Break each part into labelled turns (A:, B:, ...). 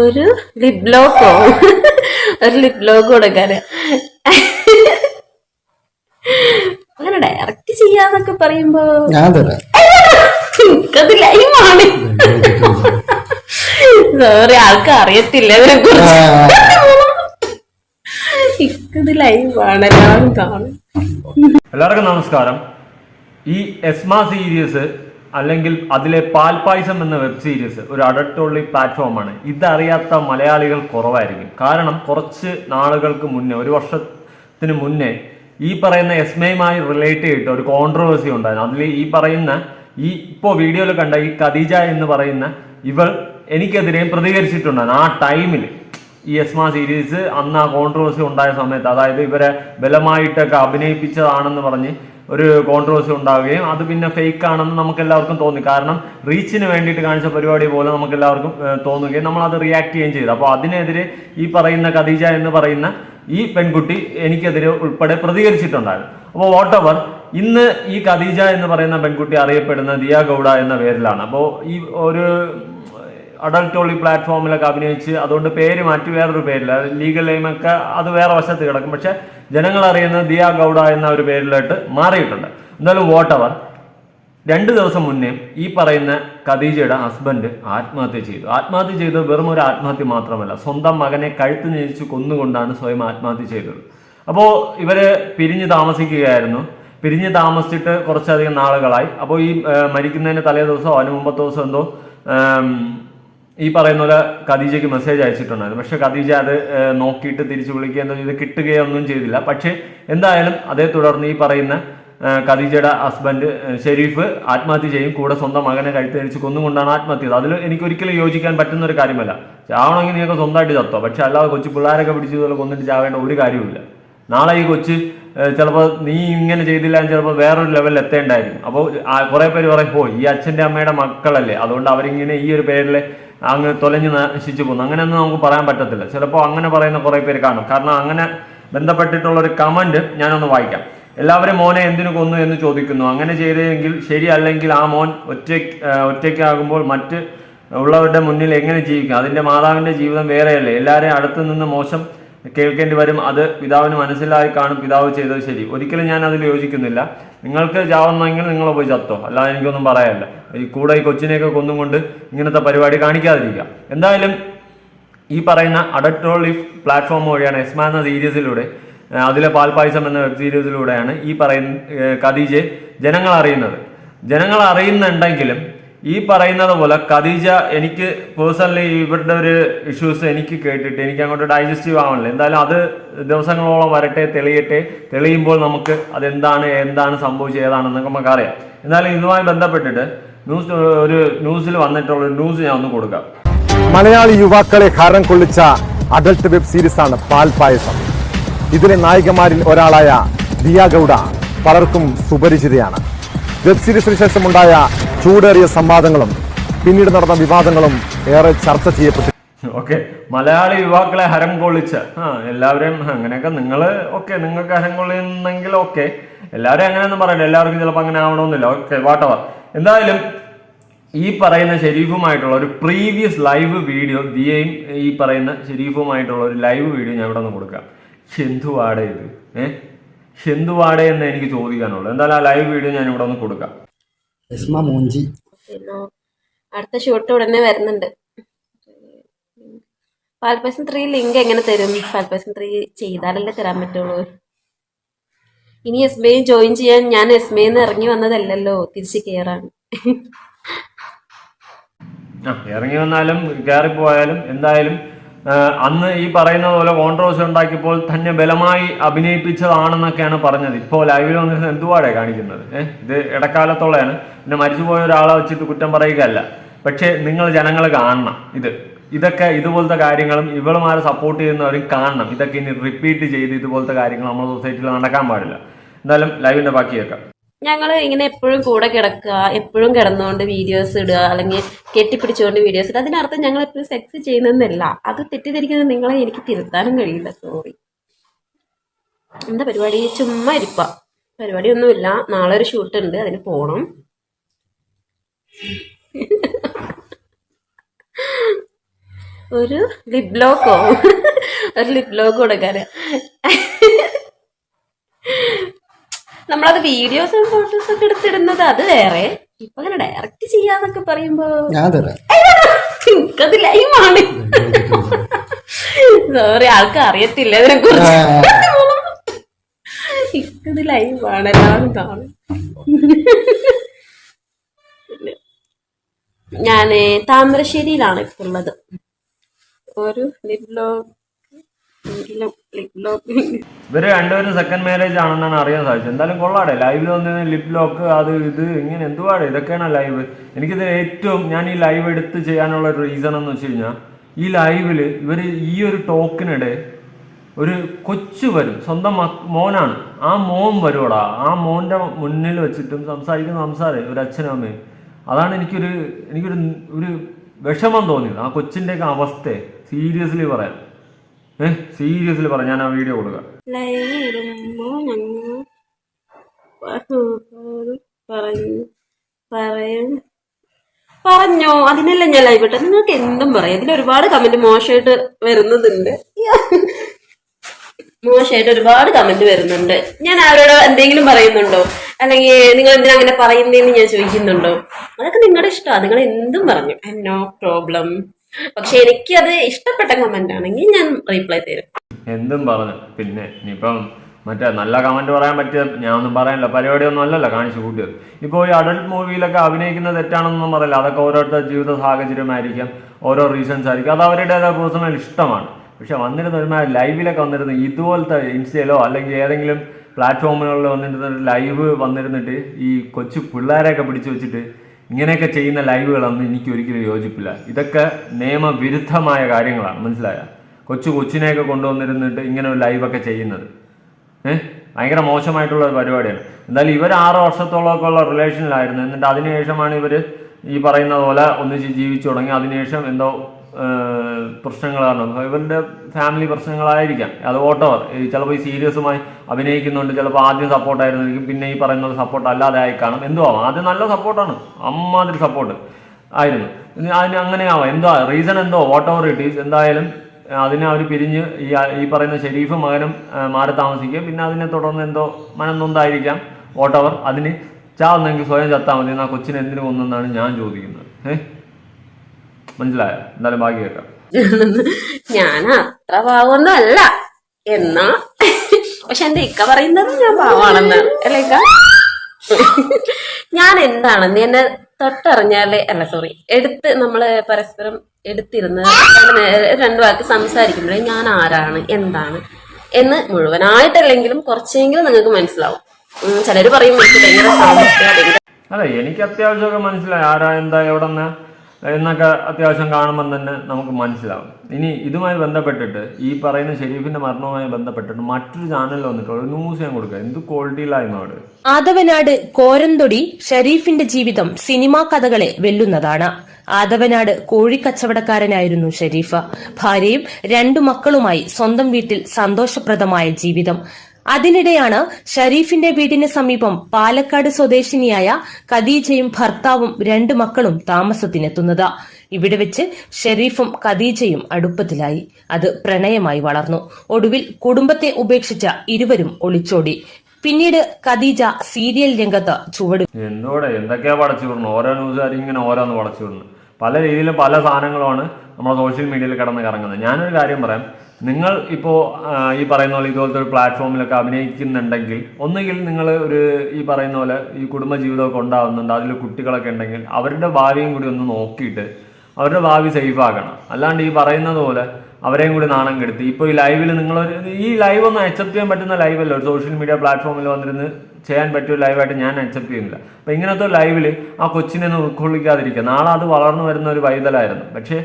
A: ഒരു ലിപ് ബ്ലോക്കോ ഒരു lip block കൊടുക്കാന് അങ്ങനെ ഡയറക്റ്റ് ചെയ്യാന്നൊക്കെ പറയുമ്പോ
B: ഞാൻ തരാം.
A: അത് ലൈവാണ് സോറി ആൾക്ക് അറിയത്തില്ല ഇതിനെ കുറിച്ച്. ഇക്കത് ലൈവാണ് എല്ലാവരും കാണും.
C: എല്ലാവർക്കും നമസ്കാരം. ഈ എസ്മ സീരീസ് അല്ലെങ്കിൽ അതിലെ പാൽപായസം എന്ന വെബ് സീരീസ് ഒരു അഡൾട്ട് ഓൺലി പ്ലാറ്റ്ഫോമാണ് ഇതറിയാത്ത മലയാളികൾ കുറവായിരിക്കും. കാരണം കുറച്ച് നാളുകൾക്ക് മുന്നേ ഒരു വർഷത്തിന് മുന്നേ ഈ പറയുന്ന എസ്മയുമായി റിലേറ്റ് ചെയ്തിട്ട് ഒരു കോൺട്രവേഴ്സി ഉണ്ടായിരുന്നു. അതിൽ ഈ പറയുന്ന ഈ ഇപ്പോൾ വീഡിയോയിൽ കണ്ട ഈ ഖദീജ എന്ന് പറയുന്ന ഇവൾ എനിക്കെതിരെയും പ്രതികരിച്ചിട്ടുണ്ടായിരുന്നു. ആ ടൈമിൽ ഈ എസ്മ സീരീസ് അന്ന് ആ കോൺട്രവേഴ്സി ഉണ്ടായ സമയത്ത്. അതായത് ഇവരെ ബലമായിട്ടൊക്കെ അഭിനയിപ്പിച്ചതാണെന്ന് പറഞ്ഞ് ഒരു കോൺട്രവേഴ്സി ഉണ്ടാവുകയും അത് പിന്നെ ഫേക്ക് ആണെന്ന് നമുക്ക് എല്ലാവർക്കും തോന്നി. കാരണം റീച്ചിന് വേണ്ടിയിട്ട് കാണിച്ച പരിപാടി പോലെ നമുക്ക് എല്ലാവർക്കും തോന്നുകയും നമ്മൾ അത് റിയാക്ട് ചെയ്യുകയും ചെയ്തു. അപ്പോൾ അതിനെതിരെ ഈ പറയുന്ന ഖദീജ എന്ന് പറയുന്ന ഈ പെൺകുട്ടി എനിക്കെതിരെ ഉൾപ്പെടെ പ്രതികരിച്ചിട്ടുണ്ടായിരുന്നു. അപ്പോൾ വാട്ട് എവർ ഇന്ന് ഈ ഖദീജ എന്ന് പറയുന്ന പെൺകുട്ടി അറിയപ്പെടുന്ന ദിയ ഗൗഡ എന്ന പേരിലാണ്. അപ്പോൾ ഈ ഒരു അഡൾട്ട് ഓളി പ്ലാറ്റ്ഫോമിലൊക്കെ അഭിനയിച്ച് അതുകൊണ്ട് പേര് മാറ്റി വേറൊരു പേരില്ല ലീഗൽ ലൈമൊക്കെ അത് വേറെ വശത്ത് കിടക്കും പക്ഷെ ജനങ്ങൾ അറിയുന്നത് ദിയ ഗൗഡ എന്ന ഒരു പേരിലോട്ട് മാറിയിട്ടുണ്ട് എന്തായാലും വോട്ടവർ രണ്ട് ദിവസം മുന്നേ ഈ പറയുന്ന ഖദീജയുടെ ഹസ്ബൻഡ് ആത്മഹത്യ ചെയ്തു. ആത്മഹത്യ ചെയ്തത് വെറും ഒരു ആത്മഹത്യ മാത്രമല്ല സ്വന്തം മകനെ കഴുത്ത് ഞെരിച്ച് കൊന്നുകൊണ്ടാണ് സ്വയം ആത്മഹത്യ ചെയ്തത്. അപ്പോൾ ഇവർ പിരിഞ്ഞ് താമസിക്കുകയായിരുന്നു. പിരിഞ്ഞ് താമസിച്ചിട്ട് കുറച്ചധികം നാളുകളായി. അപ്പോൾ ഈ മരിക്കുന്നതിന് തലേ ദിവസമോ അതിന് മുമ്പത്തെ ദിവസം എന്തോ ഈ പറയുന്ന പോലെ ഖദീജയ്ക്ക് മെസ്സേജ് അയച്ചിട്ടുണ്ടായിരുന്നു. പക്ഷെ ഖദീജ അത് നോക്കിയിട്ട് തിരിച്ചു വിളിക്കുകയോ എന്തോ ചെയ്ത്. കിട്ടുകയോ ഒന്നും ചെയ്തില്ല. പക്ഷേ എന്തായാലും അതേ തുടർന്ന് ഈ പറയുന്ന ഖദീജയുടെ ഹസ്ബൻഡ് ഷെരീഫ് ആത്മഹത്യ ചെയ്യും. കൂടെ സ്വന്തം മകനെ കഴുത്തരിച്ച് കൊന്നുകൊണ്ടാണ് ആത്മഹത്യ ചെയ്തത് അതിൽ എനിക്ക് ഒരിക്കലും യോജിക്കാൻ പറ്റുന്ന ഒരു കാര്യമല്ല. ചാവണമെങ്കിൽ നീയൊക്കെ സ്വന്തമായിട്ട് ചത്തോ. പക്ഷെ അല്ലാതെ കൊച്ചു പിള്ളേരൊക്കെ പിടിച്ചതുപോലെ കൊന്നിട്ട് ചാവേണ്ട ഒരു കാര്യമില്ല നാളെ ഈ കൊച്ച് ചിലപ്പോൾ നീ ഇങ്ങനെ ചെയ്തില്ല ചിലപ്പോൾ വേറൊരു ലെവലിൽ എത്തേണ്ടായിരിക്കും. അപ്പോൾ കുറേ പേര് പറയും ഓ ഈ അച്ഛന്റെ അമ്മയുടെ മക്കളല്ലേ? അതുകൊണ്ട് അവരിങ്ങനെ ഈ ഒരു പേരിൽ അങ്ങ് തൊലഞ്ഞ് നശിച്ചു പോകുന്നു അങ്ങനെയൊന്നും നമുക്ക് പറയാൻ പറ്റത്തില്ല. ചിലപ്പോൾ അങ്ങനെ പറയുന്ന കുറേ പേര് കാണും. കാരണം അങ്ങനെ ബന്ധപ്പെട്ടിട്ടുള്ള ഒരു കമന്റ് ഞാനൊന്ന് വായിക്കാം. എല്ലാവരും മോനെ എന്തിനു കൊന്നു എന്ന് ചോദിക്കുന്നു. അങ്ങനെ ചെയ്തെങ്കിൽ ശരിയല്ലെങ്കിൽ ആ മോൻ ഒറ്റ ഒറ്റയ്ക്കാകുമ്പോൾ മറ്റ് ഉള്ളവരുടെ മുന്നിൽ എങ്ങനെ ജീവിക്കും? അതിന്റെ മാതാവിന്റെ ജീവിതം വേറെയല്ലേ? എല്ലാവരെയും അടുത്തു നിന്ന് മോശം കേൾക്കേണ്ടി വരും. അത് പിതാവിന് മനസ്സിലായി കാണും. പിതാവ് ചെയ്തത് ശരി. ഒരിക്കലും ഞാൻ അതിൽ യോജിക്കുന്നില്ല. നിങ്ങൾക്ക് ചാവുന്നെങ്കിൽ നിങ്ങൾ പോയി ചത്തോ. അല്ലാതെ എനിക്കൊന്നും പറയാനില്ല. ഈ കൂടെ ഈ കൊച്ചിനെയൊക്കെ കൊന്നും കൊണ്ട് ഇങ്ങനത്തെ പരിപാടി കാണിക്കാതിരിക്കുക. എന്തായാലും ഈ പറയുന്ന അഡക്ട്രോളി പ്ലാറ്റ്ഫോം വഴിയാണ് എസ്മാ എന്ന സീരീസിലൂടെ അതിലെ പാൽപായസം എന്ന വെബ് സീരീസിലൂടെയാണ് ഈ പറയുന്ന ഏ, ജനങ്ങൾ അറിയുന്നത് ജനങ്ങൾ അറിയുന്നുണ്ടെങ്കിലും ഈ പറയുന്നത് പോലെ ഖദീജ എനിക്ക് പേഴ്സണലി ഇവരുടെ ഒരു ഇഷ്യൂസ് എനിക്ക് കേട്ടിട്ട് എനിക്ക് അങ്ങോട്ട് ഡൈജസ്റ്റീവ് ആവണില്ല. എന്തായാലും അത് ദിവസങ്ങളോളം വരട്ടെ തെളിയട്ടെ. തെളിയുമ്പോൾ നമുക്ക് അതെന്താണ് എന്താണ് സംഭവിച്ചത് ഏതാണെന്നൊക്കെ നമുക്ക് അറിയാം എന്നാലും ഇതുമായി ബന്ധപ്പെട്ടിട്ട് ന്യൂസ് ഒരു ന്യൂസിൽ വന്നിട്ടുള്ള ഒരു ന്യൂസ് ഞാൻ ഒന്ന് കൊടുക്കാം.
D: മലയാളി യുവാക്കളെ ഹരം കൊള്ളിച്ച അഡൽട്ട് വെബ് സീരീസ് ആണ് പാൽ പായസം ഇതിലെ നായികമാരിൽ ഒരാളായ ദിയ ഗൗഡ പലർക്കും സുപരിചിതയാണ്. വെബ് സീരീസിന് ശേഷമുണ്ടായ ചൂടേറിയ സംവാദങ്ങളും പിന്നീട് നടന്ന വിവാദങ്ങളും ഏറെ ചർച്ച ചെയ്യപ്പെട്ടു.
C: ഓക്കെ മലയാളി യുവാക്കളെ ഹരം കൊള്ളിച്ച ആ എല്ലാവരെയും അങ്ങനെയൊക്കെ നിങ്ങൾ ഓക്കെ നിങ്ങൾക്ക് ഹരം കൊള്ളുന്നെങ്കിൽ ഓക്കെ. എല്ലാവരും അങ്ങനെയൊന്നും പറയണ്ട എല്ലാവർക്കും ചിലപ്പോൾ അങ്ങനെ ആവണമെന്നില്ല. ഓക്കെ വാട്ടവർ എന്തായാലും ഈ പറയുന്ന ഷെരീഫുമായിട്ടുള്ള ഒരു പ്രീവിയസ് ലൈവ് വീഡിയോ ദിയയും ഈ പറയുന്ന ഷെരീഫുമായിട്ടുള്ള ഒരു ലൈവ് വീഡിയോ ഞാൻ ഇവിടെ നിന്ന് കൊടുക്കാം. ഷെന്തുവാടേത് ഇത് ഏ? ഷെന്തുവാടേ എന്ന് എനിക്ക് ചോദിക്കാനുള്ളൂ. എന്തായാലും ആ ലൈവ് വീഡിയോ ഞാൻ ഇവിടെ ഒന്ന് കൊടുക്കാം.
B: മോഞ്ചി.
A: അടുത്ത ഷൂട്ട് ഉടനെ വരുന്നുണ്ട്. പാൽപ്പായസം ത്രീ ലിങ്ക് എങ്ങനെ തരും? പാൽപ്പായസം ത്രീ ചെയ്താലല്ലേ തരാൻ പറ്റുള്ളൂ. ഇനി എസ് ബി ജോയിൻ ചെയ്യാൻ ഞാൻ എസ് ബി ഇറങ്ങി വന്നതല്ലല്ലോ തിരിച്ച് കയറാൻ
C: ആ ഇറങ്ങി വന്നാലും കയറിപ്പോയാലും എന്തായാലും ആ, അന്ന് ഈ പറയുന്ന പോലെ കോൺട്രവേഴ്സി ഉണ്ടാക്കിയപ്പോൾ തന്നെ ബലമായി അഭിനയിപ്പിച്ചതാണെന്നൊക്കെയാണ് പറഞ്ഞത്. ഇപ്പോൾ ലൈവിൽ വന്നിരുന്ന എന്തുവാടെ കാണിക്കുന്നത്? ഇത് ഇടക്കാലത്തോളെയാണ് പിന്നെ മരിച്ചുപോയ ഒരാളെ വെച്ചിട്ട് കുറ്റം പറയുകയല്ല. പക്ഷേ നിങ്ങൾ ജനങ്ങൾ കാണണം. ഇത് ഇതൊക്കെ ഇതുപോലത്തെ കാര്യങ്ങളും ഇവളുമാരെ സപ്പോർട്ട് ചെയ്യുന്നവരും കാണണം. ഇതൊക്കെ ഇനി റിപ്പീറ്റ് ചെയ്ത് ഇതുപോലത്തെ കാര്യങ്ങൾ നമ്മുടെ സൊസൈറ്റിയിൽ നടക്കാൻ പാടില്ല. എന്തായാലും ലൈവിന്റെ ബാക്കി കേൾക്കാം
A: ഞങ്ങൾ ഇങ്ങനെ എപ്പോഴും കൂടെ കിടക്കുക എപ്പോഴും കിടന്നുകൊണ്ട് വീഡിയോസ് ഇടുക അല്ലെങ്കിൽ കെട്ടിപ്പിടിച്ചുകൊണ്ട് വീഡിയോസ് ഇടുക. അതിനർത്ഥം ഞങ്ങൾ എപ്പോഴും സെക്സ് ചെയ്യുന്നതെന്നല്ല. അത് തെറ്റിദ്ധരിക്കുന്നത് നിങ്ങളെ എനിക്ക് തിരുത്താനും കഴിയില്ല. സോറി എന്താ പരിപാടി? ചുമ്മാ ഇരിപ്പ. പരിപാടിയൊന്നുമില്ല. നാളെ ഒരു ഷൂട്ട് ഉണ്ട്. അതിന് പോണം. ഒരു ലിപ് ബ്ലോക്കോ ഒരു ലിപ് ബ്ലോക്ക് കൊടുക്കാന് നമ്മളത് വീഡിയോസും ഫോട്ടോസും ഒക്കെ എടുത്തിടുന്നത് അത് വേറെ. ഇപ്പൊ അങ്ങനെ ഡയറക്റ്റ് ചെയ്യാന്നൊക്കെ പറയുമ്പോ
B: ഞാൻ തരാം
A: എനിക്കത് ലൈവാണ് സോറി ആൾക്ക് അറിയത്തില്ല ഇതിനെ കുറിച്ച് എനിക്കത് ലൈവാണ് എല്ലാവരും കാണും. ഞാൻ താമരശ്ശേരിയിലാണ് ഇപ്പൊ ഉള്ളത്. ഒരു ലോക്ക്
C: ഇവർ രണ്ടുപേരും സെക്കൻഡ് മാരേജ് ആണെന്നാണ് അറിയാൻ സാധിച്ചത്. എന്തായാലും കൊള്ളാടെ. ലൈവിൽ വന്നിരുന്ന ലിപ് ലോക്ക് അത് ഇത് ഇങ്ങനെ എന്തുവാടെ? ഇതൊക്കെയാണ് ലൈവ് എനിക്കിത് ഏറ്റവും ഞാൻ ഈ ലൈവ് എടുത്ത് ചെയ്യാനുള്ള ഒരു റീസൺ എന്ന് വെച്ച് കഴിഞ്ഞാൽ ഈ ലൈവിൽ ഇവർ ഈ ഒരു ടോക്കിനിടെ ഒരു കൊച്ചു വരും. സ്വന്തം മോനാണ്. ആ മോൻ വരുവടാ. ആ മോന്റെ മുന്നിൽ വെച്ചിട്ടും സംസാരിക്കുന്ന സംസാരം ഒരു അച്ഛനും അമ്മയും. അതാണ് എനിക്കൊരു എനിക്കൊരു ഒരു വിഷമം തോന്നിയത്. ആ കൊച്ചിന്റെയൊക്കെ അവസ്ഥ സീരിയസ്ലി പറയാം ഏഹ് സീരിയസ്ലി പറ ഞാൻ ആ വീഡിയോ കൊടുക്കാം.
A: പറഞ്ഞു അതിനല്ല ഞാൻ ലൈവ് ഇട്ടത്? നിങ്ങൾക്ക് എന്തും പറയാം. ഇതിൽ ഒരുപാട് കമന്റ് മോശമായിട്ട് വരുന്നതുണ്ട്. മോശമായിട്ട് ഒരുപാട് കമന്റ് വരുന്നുണ്ട്. ഞാൻ അവരോട് എന്തെങ്കിലും പറയുന്നുണ്ടോ? അല്ലെങ്കിൽ നിങ്ങൾ എന്തിനാ അങ്ങനെ പറയുന്നതെന്ന് ഞാൻ ചോദിക്കുന്നുണ്ടോ? അതൊക്കെ നിങ്ങളുടെ ഇഷ്ടമാണ്. നിങ്ങൾ എന്തും പറഞ്ഞു. നോ പ്രോബ്ലം പക്ഷെ എനിക്ക് അത് ഇഷ്ടപ്പെട്ട കമന്റ് ആണെങ്കിൽ ഞാൻ റീപ്ലൈ തരും.
C: എന്തും പറഞ്ഞു. പിന്നെ ഇനിയിപ്പം മറ്റേ നല്ല കമന്റ് പറയാൻ പറ്റിയ ഒന്നും പറയാനില്ല. പരിപാടിയൊന്നും അല്ലല്ലോ കാണിച്ചു കൂട്ടിയത്. ഇപ്പോൾ ഈ അഡൾട്ട് മൂവിയിലൊക്കെ അഭിനയിക്കുന്ന തെറ്റാണെന്നൊന്നും പറയില്ല. അതൊക്കെ ഓരോരുത്തർ ജീവിത സാഹചര്യമായിരിക്കാം. ഓരോ റീസൺസ് ആയിരിക്കും. അത് അവരുടേതായ പേഴ്സണൽ ഇഷ്ടമാണ്. പക്ഷെ വന്നിരുന്ന ഒരു ലൈവിലൊക്കെ വന്നിരുന്ന ഇതുപോലത്തെ ഇൻസ്റ്റയിലോ അല്ലെങ്കിൽ ഏതെങ്കിലും പ്ലാറ്റ്ഫോമുകളിൽ വന്നിരുന്ന ലൈവ് വന്നിരുന്നിട്ട് ഈ കൊച്ചു പിള്ളേരെയൊക്കെ പിടിച്ചു വെച്ചിട്ട് ഇങ്ങനെയൊക്കെ ചെയ്യുന്ന ലൈവുകളൊന്നും എനിക്ക് ഒരിക്കലും യോജിപ്പില്ല. ഇതൊക്കെ നിയമവിരുദ്ധമായ കാര്യങ്ങളാണ്. മനസ്സിലായ? കൊച്ചു കൊച്ചിനെയൊക്കെ കൊണ്ടുവന്നിരുന്നിട്ട് ഇങ്ങനെ ഒരു ലൈവൊക്കെ ചെയ്യുന്നത്. ഏഹ് ഭയങ്കര മോശമായിട്ടുള്ള ഒരു പരിപാടിയാണ്. എന്തായാലും ഇവർ ആറ് വർഷത്തോളമൊക്കെ ഉള്ള റിലേഷനിലായിരുന്നു എന്നിട്ട് അതിനുശേഷമാണ് ഇവർ ഈ പറയുന്ന പോലെ ഒന്നിച്ച് ജീവിച്ചു തുടങ്ങി. അതിനുശേഷം എന്തോ കാരണം ഇവരുടെ ഫാമിലി പ്രശ്നങ്ങളായിരിക്കാം. അത് ഓട്ടവർ ചിലപ്പോൾ ഈ സീരിയസുമായി അഭിനയിക്കുന്നുണ്ട് ചിലപ്പോൾ ആദ്യം സപ്പോർട്ടായിരുന്നിരിക്കും പിന്നെ ഈ പറയുന്ന സപ്പോർട്ട് അല്ലാതെ ആയി കാണും. എന്തോ ആവാം ആദ്യം നല്ല സപ്പോർട്ടാണ് അമ്മാതിരി സപ്പോർട്ട് ആയിരുന്നു. അതിന് അങ്ങനെ ആവാം. എന്തോ റീസൺ എന്തോ? വാട്ട് എവർ ഇറ്റ് ഈസ് എന്തായാലും അതിനെ അവർ പിരിഞ്ഞ് ഈ ഈ പറയുന്ന ഷെരീഫ് മകനും മാറി താമസിക്കുക പിന്നെ അതിനെ തുടർന്ന് എന്തോ മനം നൊന്തായിരിക്കാം. വോട്ടവർ അതിന് ചാവുന്നെങ്കിൽ സ്വയം ചത്താൽ മതി. എന്നാൽ കൊച്ചിനെ എന്തിനു കൊന്നെന്നാണ് ഞാൻ ചോദിക്കുന്നത്. ഏഹ് മനസ്സിലായോ? എന്നാലും ബാക്കി കേൾക്കാം.
A: ഞാൻ അത്ര പാവൊന്നും അല്ല എന്നാ? പക്ഷെ എന്റെ ഇക്ക പറയുന്നത് ഞാൻ പാവാണെന്ന്. അല്ലേ ഇക്ക? ഞാൻ എന്താണെന്ന് എന്നെ തൊട്ടറിഞ്ഞാലേ അല്ല സോറി എടുത്ത് നമ്മൾ പരസ്പരം എടുത്തിരുന്ന് രണ്ടു വാക്ക് സംസാരിക്കുമ്പോഴേ ഞാൻ ആരാണ്? എന്താണ്? എന്ന് മുഴുവനായിട്ടല്ലെങ്കിലും കുറച്ചെങ്കിലും നിങ്ങൾക്ക് മനസ്സിലാവും. ചിലര് പറയും ഭയങ്കര സാമ്പത്തിക ഭയങ്കര
C: എനിക്ക് അത്യാവശ്യമൊക്കെ മനസ്സിലായി. ആരാ എന്താ എവിടെന്ന്? എന്നൊക്കെ അത്യാവശ്യം കാണുമ്പം തന്നെ നമുക്ക് മനസ്സിലാവും. ഇനി ഇതുമായി ബന്ധപ്പെട്ടിട്ട് ഈ പറയുന്ന ഷെരീഫിന്റെ മരണവുമായി ബന്ധപ്പെട്ടിട്ട് മറ്റൊരു ചാനലിൽ വന്നിട്ടുള്ള ന്യൂസ് ഞാൻ കൊടുക്കുക എന്ത് ക്വാളിറ്റിയിലായിരുന്നു അവിടെ?
E: ആദവനാട് കോരന്തൊടി ഷെരീഫിന്റെ ജീവിതം സിനിമാ കഥകളെ വെല്ലുന്നതാണ്. ആദവനാട് കോഴിക്കച്ചവടക്കാരനായിരുന്നു ഷെരീഫ്. ഭാര്യയും രണ്ടു മക്കളുമായി സ്വന്തം വീട്ടിൽ സന്തോഷപ്രദമായ ജീവിതം. അതിനിടെയാണ് ഷരീഫിന്റെ വീടിന് സമീപം പാലക്കാട് സ്വദേശിനിയായ ഖദീജയും ഭർത്താവും രണ്ട് മക്കളും താമസത്തിനെത്തുന്നത്. ഇവിടെ വെച്ച് ഷെരീഫും ഖദീജയും അടുപ്പത്തിലായി. അത് പ്രണയമായി വളർന്നു. ഒടുവിൽ കുടുംബത്തെ ഉപേക്ഷിച്ച ഇരുവരും ഒളിച്ചോടി. പിന്നീട് ഖദീജ സീരിയൽ രംഗത്ത് ചുവട്
C: എന്തോടെ എന്തൊക്കെയാ പടച്ചു വിടുന്നു ഓരോ ന്യൂസുകാരും ഇങ്ങനെ ഓരോന്ന് പടച്ചു പല രീതിയിലും പല സാധനങ്ങളുമാണ് നമ്മുടെ സോഷ്യൽ മീഡിയയിൽ കിടന്ന് കറങ്ങുന്നത്. ഞാനൊരു കാര്യം പറയാം. നിങ്ങൾ ഇപ്പോൾ ഈ പറയുന്ന പോലെ ഇതുപോലത്തെ ഒരു പ്ലാറ്റ്ഫോമിലൊക്കെ അഭിനയിക്കുന്നുണ്ടെങ്കിൽ ഒന്നുകിൽ നിങ്ങൾ ഒരു ഈ പറയുന്ന പോലെ ഈ കുടുംബ ജീവിതമൊക്കെ ഉണ്ടാകുന്നുണ്ട് അതിൽ കുട്ടികളൊക്കെ ഉണ്ടെങ്കിൽ അവരുടെ ഭാവിയും കൂടി ഒന്ന് നോക്കിയിട്ട് അവരുടെ ഭാവി സേഫ് ആക്കണം. അല്ലാണ്ട് ഈ പറയുന്നത് പോലെ അവരെയും കൂടി നാണം കെടുത്തി. ഇപ്പോൾ ഈ ലൈവിൽ നിങ്ങളൊരു ഈ ലൈവ് ഒന്നും അക്സെപ്റ്റ് ചെയ്യാൻ പറ്റുന്ന ലൈവല്ല ഒരു സോഷ്യൽ മീഡിയ പ്ലാറ്റ്ഫോമിൽ വന്നിരുന്ന് ചെയ്യാൻ പറ്റിയ ലൈവായിട്ട് ഞാൻ അക്സെപ്റ്റ് ചെയ്യുന്നില്ല. അപ്പം ഇങ്ങനത്തെ ലൈവിൽ ആ കൊച്ചിനെ ഒന്ന് ഉൾക്കൊള്ളിക്കാതിരിക്കുക. നാളെ അത് വളർന്നു വരുന്ന ഒരു വൈതലായിരുന്നു. പക്ഷേ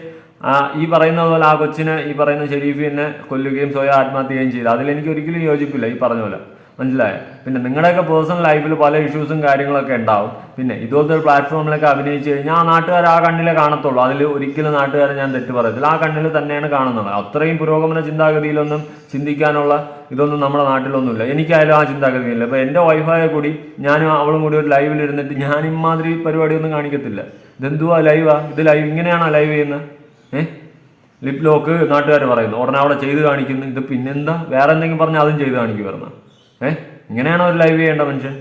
C: ഈ പറയുന്ന പോലെ ആ കൊച്ചിനെ ഈ പറയുന്ന ഷെരീഫിനെ കൊല്ലുകയും സ്വയം ആത്മഹത്യ ചെയ്യുകയും ചെയ്തു അതിലെനിക്ക് ഒരിക്കലും യോജിപ്പില്ല ഈ പറഞ്ഞ പോലെ. മനസ്സിലായോ? പിന്നെ നിങ്ങളുടെയൊക്കെ പേഴ്സണൽ ലൈഫിൽ പല ഇഷ്യൂസും കാര്യങ്ങളൊക്കെ ഉണ്ടാവും. പിന്നെ ഇതുപോലത്തെ ഒരു പ്ലാറ്റ്ഫോമിലൊക്കെ അഭിനയിച്ചു കഴിഞ്ഞാൽ ആ നാട്ടുകാർ ആ കണ്ണിലെ കാണത്തുള്ളൂ. അതിൽ ഒരിക്കലും നാട്ടുകാരെ ഞാൻ തെറ്റ് പറയത്തില്ല. ആ കണ്ണിൽ തന്നെയാണ് കാണുന്നത്. അത്രയും പുരോഗമന ചിന്താഗതിയിലൊന്നും ചിന്തിക്കാനുള്ള ഇതൊന്നും നമ്മുടെ നാട്ടിലൊന്നുമില്ല. എനിക്കായാലും ആ ചിന്താഗതിയില്ല. അപ്പോൾ എന്റെ വൈഫായ കൂടി ഞാനും അവളും കൂടി ഒരു ലൈവിൽ ഇരുന്നിട്ട് ഞാൻ പരിപാടിയൊന്നും കാണിക്കത്തില്ല. ഇതെന്തുവാ ലൈവാ ഇത് ലൈവ് ഇങ്ങനെയാണോ ലൈവ് ചെയ്യുന്നത്? ഏഹ് ലിപ് ലോക്ക് നാട്ടുകാർ പറയുന്നു. ഉടനെ അവിടെ ചെയ്ത് കാണിക്കുന്നു. ഇത് പിന്നെന്താ? വേറെ എന്തെങ്കിലും പറഞ്ഞാൽ അതും ചെയ്ത് കാണിക്കുമായിരുന്നു ഏഹ് ഇങ്ങനെയാണോ ഒരു ലൈവ് ചെയ്യേണ്ട മനുഷ്യൻ?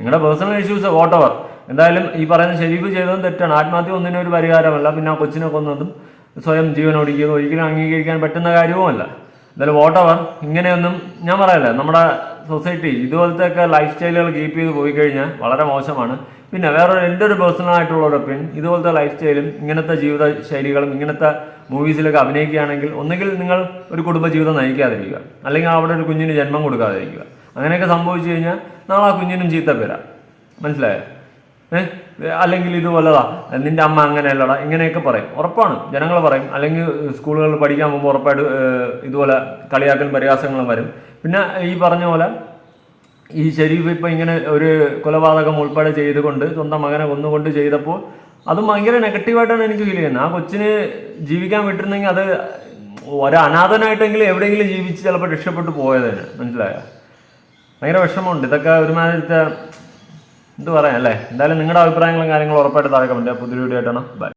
C: നിങ്ങളുടെ പേഴ്സണൽ ഇഷ്യൂസ് വോട്ടവർ എന്തായാലും ഈ പറയുന്ന ഷെരീഫ് ചെയ്തതും തെറ്റാണ്. ആത്മഹത്യ ഒന്നിനും ഒരു പരിഹാരമല്ല. പിന്നെ ആ കൊച്ചിനെ കൊന്നതും സ്വയം ജീവൻ ഓടിക്കുന്നത് ഒരിക്കലും അംഗീകരിക്കാൻ പറ്റുന്ന കാര്യവുമല്ല. എന്തായാലും വോട്ടവർ ഇങ്ങനെയൊന്നും ഞാൻ പറയല്ലേ നമ്മുടെ സൊസൈറ്റി ഇതുപോലത്തെ ഒക്കെ ലൈഫ് സ്റ്റൈലുകൾ കീപ്പ് ചെയ്ത് പോയി കഴിഞ്ഞാൽ വളരെ മോശമാണ്. പിന്നെ വേറൊരു എന്റെ ഒരു പേഴ്സണൽ ആയിട്ടുള്ള ഒരു ഒപ്പീനിയൻ ഇതുപോലത്തെ ലൈഫ് സ്റ്റൈലും ഇങ്ങനത്തെ ജീവിത ശൈലികളും ഇങ്ങനത്തെ മൂവീസിലൊക്കെ അഭിനയിക്കുകയാണെങ്കിൽ ഒന്നുകിൽ നിങ്ങൾ ഒരു കുടുംബ ജീവിതം നയിക്കാതിരിക്കുക. അല്ലെങ്കിൽ അവിടെ ഒരു കുഞ്ഞിന് ജന്മം കൊടുക്കാതിരിക്കുക. അങ്ങനെയൊക്കെ സംഭവിച്ചു കഴിഞ്ഞാൽ നാളെ ആ കുഞ്ഞിനും ചീത്ത പേരാ. മനസ്സിലായോ? ഏഹ് അല്ലെങ്കിൽ ഇതുപോലെതാ നിന്റെ അമ്മ അങ്ങനെയല്ലടാ ഇങ്ങനെയൊക്കെ പറയും. ഉറപ്പാണ്. ജനങ്ങൾ പറയും. അല്ലെങ്കിൽ സ്കൂളുകളിൽ പഠിക്കാൻ പോകുമ്പോൾ ഉറപ്പായിട്ട് ഇതുപോലെ കളിയാക്കലും പരിഹാസങ്ങളും വരും. പിന്നെ ഈ പറഞ്ഞ പോലെ ഈ ഷെരീഫ് ഇപ്പം ഇങ്ങനെ ഒരു കൊലപാതകം ഉൾപ്പെടെ ചെയ്തുകൊണ്ട് സ്വന്തം മകനെ കൊന്നുകൊണ്ട് ചെയ്തപ്പോൾ അതും ഭയങ്കര നെഗറ്റീവായിട്ടാണ് എനിക്ക് ഫീൽ ചെയ്യുന്നത്. ആ കൊച്ചിന് ജീവിക്കാൻ വിട്ടിരുന്നെങ്കിൽ അത് ഒരു അനാഥനായിട്ടെങ്കിലും എവിടെയെങ്കിലും ജീവിച്ച് ചിലപ്പോൾ രക്ഷപ്പെട്ടു പോയതന്നെ മനസ്സിലായോ? ഭയങ്കര വിഷമമുണ്ട്. ഇതൊക്കെ ഒരുമാതിരത്തെ എന്ത് പറയാം അല്ലേ? എന്തായാലും നിങ്ങളുടെ അഭിപ്രായങ്ങളും കാര്യങ്ങളും ഉറപ്പായിട്ട് താഴെ കമന്റ് പുതിയ വീഡിയോ ആയിട്ടാണ് ബൈ